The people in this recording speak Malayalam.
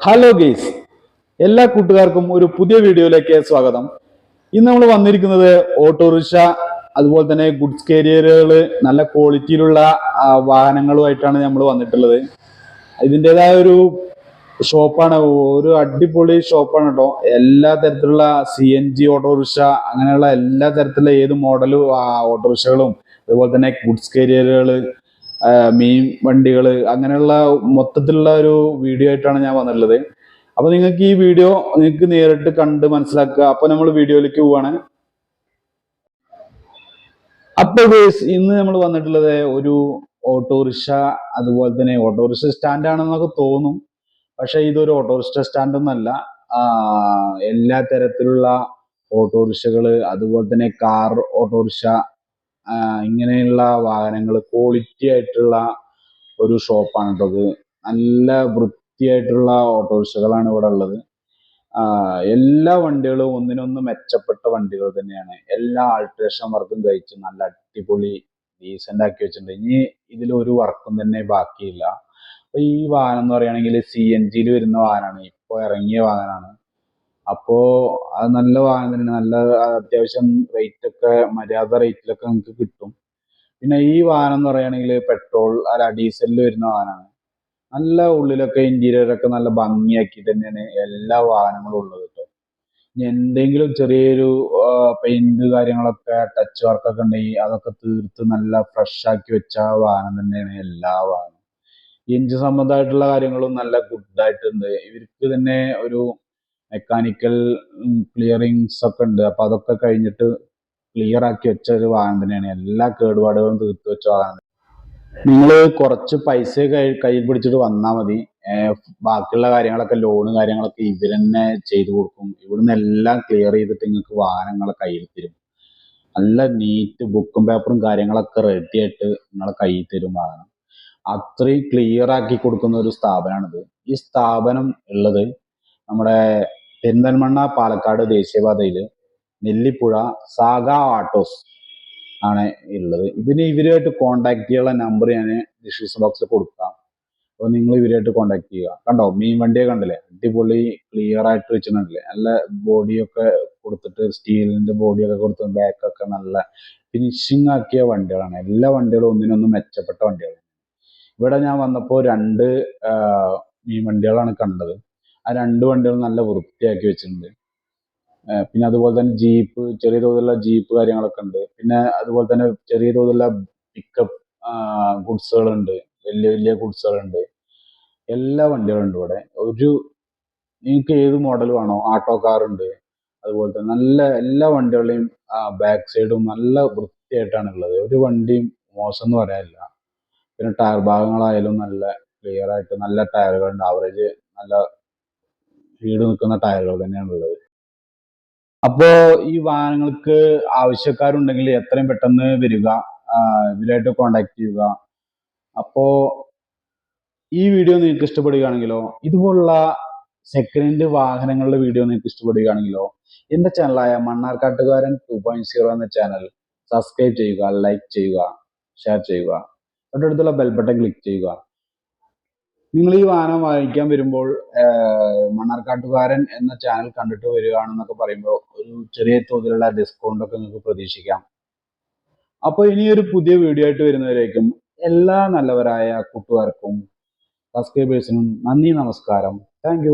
ഹലോ ഗെയ്സ് എല്ലാ കൂട്ടുകാർക്കും ഒരു പുതിയ വീഡിയോയിലേക്ക് സ്വാഗതം. ഇന്ന് നമ്മൾ വന്നിരിക്കുന്നത് ഓട്ടോറിക്ഷ അതുപോലെ തന്നെ ഗുഡ്സ് കാരിയറുകൾ നല്ല ക്വാളിറ്റിയിലുള്ള വാഹനങ്ങളുമായിട്ടാണ് നമ്മൾ വന്നിട്ടുള്ളത്. ഇതിന്റെതായ ഒരു ഷോപ്പാണ് ഒരു അടിപൊളി ഷോപ്പാണ് കേട്ടോ എല്ലാ തരത്തിലുള്ള സി എൻ ജി ഓട്ടോറിക്ഷ അങ്ങനെയുള്ള എല്ലാ തരത്തിലുള്ള ഏത് മോഡലും ഓട്ടോറിക്ഷകളും അതുപോലെ തന്നെ ഗുഡ്സ് കാരിയറുകൾ മീൻ വണ്ടികൾ അങ്ങനെയുള്ള മൊത്തത്തിലുള്ള ഒരു വീഡിയോ ആയിട്ടാണ് ഞാൻ വന്നിട്ടുള്ളത്. അപ്പൊ നിങ്ങൾക്ക് ഈ വീഡിയോ നിങ്ങൾക്ക് നേരിട്ട് കണ്ട് മനസ്സിലാക്കുക. അപ്പൊ നമ്മൾ വീഡിയോയിലേക്ക് പോവാണ്. അപ്പൊ guys, ഇന്ന് നമ്മൾ വന്നിട്ടുള്ളത് ഒരു ഓട്ടോറിക്ഷ അതുപോലെ തന്നെ ഓട്ടോറിക്ഷ സ്റ്റാൻഡ് ആണെന്നൊക്കെ തോന്നും. പക്ഷെ ഇതൊരു ഓട്ടോറിക്ഷ സ്റ്റാൻഡ് ഒന്നല്ല. എല്ലാ തരത്തിലുള്ള ഓട്ടോറിക്ഷകൾ അതുപോലെ തന്നെ കാർ ഓട്ടോറിക്ഷ ഇങ്ങനെയുള്ള വാഹനങ്ങൾ ക്വാളിറ്റി ആയിട്ടുള്ള ഒരു ഷോപ്പാണ് കേട്ടോ ഇത്. നല്ല വൃത്തിയായിട്ടുള്ള ഓട്ടോറിക്ഷകളാണ് ഇവിടെ ഉള്ളത്. എല്ലാ വണ്ടികളും ഒന്നിനൊന്ന് മെച്ചപ്പെട്ട വണ്ടികൾ തന്നെയാണ്. എല്ലാ ആൾട്രേഷൻ വർക്കും കഴിച്ച് നല്ല അടിപൊളി ഡീസന്റ് ആക്കി വെച്ചിട്ടുണ്ട്. ഇനി ഇതിൽ ഒരു വർക്കും തന്നെ ബാക്കിയില്ല. ഈ വാഹനം എന്ന് പറയുകയാണെങ്കിൽ സി എൻ ജിയിൽ വരുന്ന വാഹനമാണ്. ഇപ്പോൾ ഇറങ്ങിയ വാഹനമാണ്. അപ്പോ അത് നല്ല വാഹനം തന്നെയാണ് നല്ല അത്യാവശ്യം റേറ്റ് ഒക്കെ മര്യാദ റേറ്റിലൊക്കെ നമുക്ക് കിട്ടും. പിന്നെ ഈ വാഹനം എന്ന് പറയുകയാണെങ്കിൽ പെട്രോൾ അല്ല ഡീസലിൽ വരുന്ന വാഹനമാണ്. നല്ല ഉള്ളിലൊക്കെ ഇന്റീരിയർ ഒക്കെ നല്ല ഭംഗിയാക്കി തന്നെയാണ് എല്ലാ വാഹനങ്ങളും ഉള്ളത് കേട്ടോ. ഇനി എന്തെങ്കിലും ചെറിയൊരു പെയിന്റ് കാര്യങ്ങളൊക്കെ ടച്ച് വർക്കൊക്കെ ഉണ്ടെങ്കിൽ അതൊക്കെ തീർത്ത് നല്ല ഫ്രഷ് ആക്കി വെച്ച വാഹനം തന്നെയാണ് എല്ലാ വാഹനവും. എഞ്ചിൻ സംബന്ധമായിട്ടുള്ള കാര്യങ്ങളും നല്ല ഗുഡ് ആയിട്ടുണ്ട്. ഇവർക്ക് തന്നെ ഒരു മെക്കാനിക്കൽ ക്ലിയറിങ്സ് ഒക്കെ ഉണ്ട്. അപ്പൊ അതൊക്കെ കഴിഞ്ഞിട്ട് ക്ലിയർ ആക്കി വെച്ച ഒരു വാഹനം തന്നെയാണ്. എല്ലാ കേടുപാടുകളും തീർത്തു വെച്ച വാഹനം നിങ്ങൾ കുറച്ച് പൈസ കൈ കയ്യിൽ പിടിച്ചിട്ട് വന്നാൽ മതി. ബാക്കിയുള്ള കാര്യങ്ങളൊക്കെ ലോണ് കാര്യങ്ങളൊക്കെ ഇവർ തന്നെ ചെയ്തു കൊടുക്കും. ഇവിടുന്ന് എല്ലാം ക്ലിയർ ചെയ്തിട്ട് നിങ്ങൾക്ക് വാഹനങ്ങളെ കയ്യിൽ തരും. നല്ല നീറ്റ് ബുക്കും പേപ്പറും കാര്യങ്ങളൊക്കെ റെഡി ആയിട്ട് നിങ്ങളെ കയ്യിൽ തരും വാഹനം. അത്രയും ക്ലിയർ ആക്കി കൊടുക്കുന്ന ഒരു സ്ഥാപനമാണിത്. ഈ സ്ഥാപനം ഉള്ളത് നമ്മുടെ പെരിന്തൽമണ്ണ പാലക്കാട് ദേശീയപാതയിൽ നെല്ലിപ്പുഴ സാഗ ആട്ടോസ് ആണ് ഉള്ളത് ഇതിന് ഇവരുമായിട്ട് കോണ്ടാക്ട് ചെയ്യാനുള്ള നമ്പർ ഞാൻ ഡിസ്ക്രിപ്ഷൻ ബോക്സിൽ കൊടുക്കാം. അപ്പോൾ നിങ്ങൾ ഇവരുമായിട്ട് കോണ്ടാക്ട് ചെയ്യുക. കണ്ടോ? മീൻ വണ്ടിയെ കണ്ടില്ലേ? അടിപൊളി ക്ലിയർ ആയിട്ട് വെച്ചിട്ടുണ്ടല്ലേ? നല്ല ബോഡിയൊക്കെ കൊടുത്തിട്ട് സ്റ്റീലിന്റെ ബോഡിയൊക്കെ കൊടുത്ത് ബാക്കൊക്കെ നല്ല ഫിനിഷിംഗ് ആക്കിയ വണ്ടികളാണ്. എല്ലാ വണ്ടികളും ഒന്നിനൊന്നും മെച്ചപ്പെട്ട വണ്ടികളാണ്. ഇവിടെ ഞാൻ വന്നപ്പോൾ രണ്ട് മീൻ വണ്ടികളാണ് കണ്ടത്. ആ രണ്ട് വണ്ടികളും നല്ല വൃത്തിയാക്കി വെച്ചിട്ടുണ്ട്. പിന്നെ അതുപോലെ തന്നെ ജീപ്പ് ചെറിയ തോതിലുള്ള ജീപ്പ് കാര്യങ്ങളൊക്കെ ഉണ്ട്. പിന്നെ അതുപോലെ തന്നെ ചെറിയ തോതിലുള്ള പിക്കപ്പ് ഗുഡ്സുകളുണ്ട് വലിയ വലിയ ഗുഡ്സുകളുണ്ട് എല്ലാ വണ്ടികളും ഉണ്ട് ഇവിടെ. ഒരു നിങ്ങൾക്ക് ഏത് മോഡൽ വേണോ ആട്ടോ ഉണ്ട്. അതുപോലെ തന്നെ നല്ല എല്ലാ വണ്ടികളുടെയും ബാക്ക് സൈഡും നല്ല വൃത്തിയായിട്ടാണ് ഉള്ളത്. ഒരു വണ്ടിയും മോശം എന്ന് പറയാനില്ല. പിന്നെ ടയർ ഭാഗങ്ങളായാലും നല്ല ക്ലിയർ ആയിട്ട് നല്ല ടയറുകളുണ്ട് ആവറേജ് നല്ല സ്പീഡ് നിൽക്കുന്ന ടയറുകൾ തന്നെയാണ് ഉള്ളത്. അപ്പോ ഈ വാഹനങ്ങൾക്ക് ആവശ്യക്കാരുണ്ടെങ്കിൽ എത്രയും പെട്ടെന്ന് വരിക ഇവരായിട്ട് കോണ്ടാക്ട് ചെയ്യുക. അപ്പോ ഈ വീഡിയോ നിങ്ങൾക്ക് ഇഷ്ടപ്പെടുകയാണെങ്കിലോ ഇതുപോലുള്ള സെക്കൻഡ് ഹാൻഡ് വാഹനങ്ങളുടെ വീഡിയോ നിങ്ങൾക്ക് ഇഷ്ടപ്പെടുകയാണെങ്കിലോ എന്റെ ചാനലായ മണ്ണാർക്കാട്ടുകാരൻ ടു പോയിന്റ് സീറോ എന്ന ചാനൽ സബ്സ്ക്രൈബ് ചെയ്യുക ലൈക്ക് ചെയ്യുക ഷെയർ ചെയ്യുക. തൊട്ടടുത്തുള്ള ബെൽ ബട്ടൺ ക്ലിക്ക് ചെയ്യുക. നിങ്ങൾ ഈ വാഹനം വാങ്ങിക്കാൻ വരുമ്പോൾ മണ്ണാർക്കാട്ടുകാരൻ എന്ന ചാനൽ കണ്ടിട്ട് വരികയാണെന്നൊക്കെ പറയുമ്പോൾ ഒരു ചെറിയ തോതിലുള്ള ഡിസ്കൗണ്ട് ഒക്കെ നിങ്ങൾക്ക് പ്രതീക്ഷിക്കാം. അപ്പോൾ ഇനി ഒരു പുതിയ വീഡിയോ ആയിട്ട് വരുന്നവരേക്കും എല്ലാ നല്ലവരായ കൂട്ടുകാർക്കും സബ്സ്ക്രൈബേഴ്സിനും നന്ദി നമസ്കാരം. താങ്ക്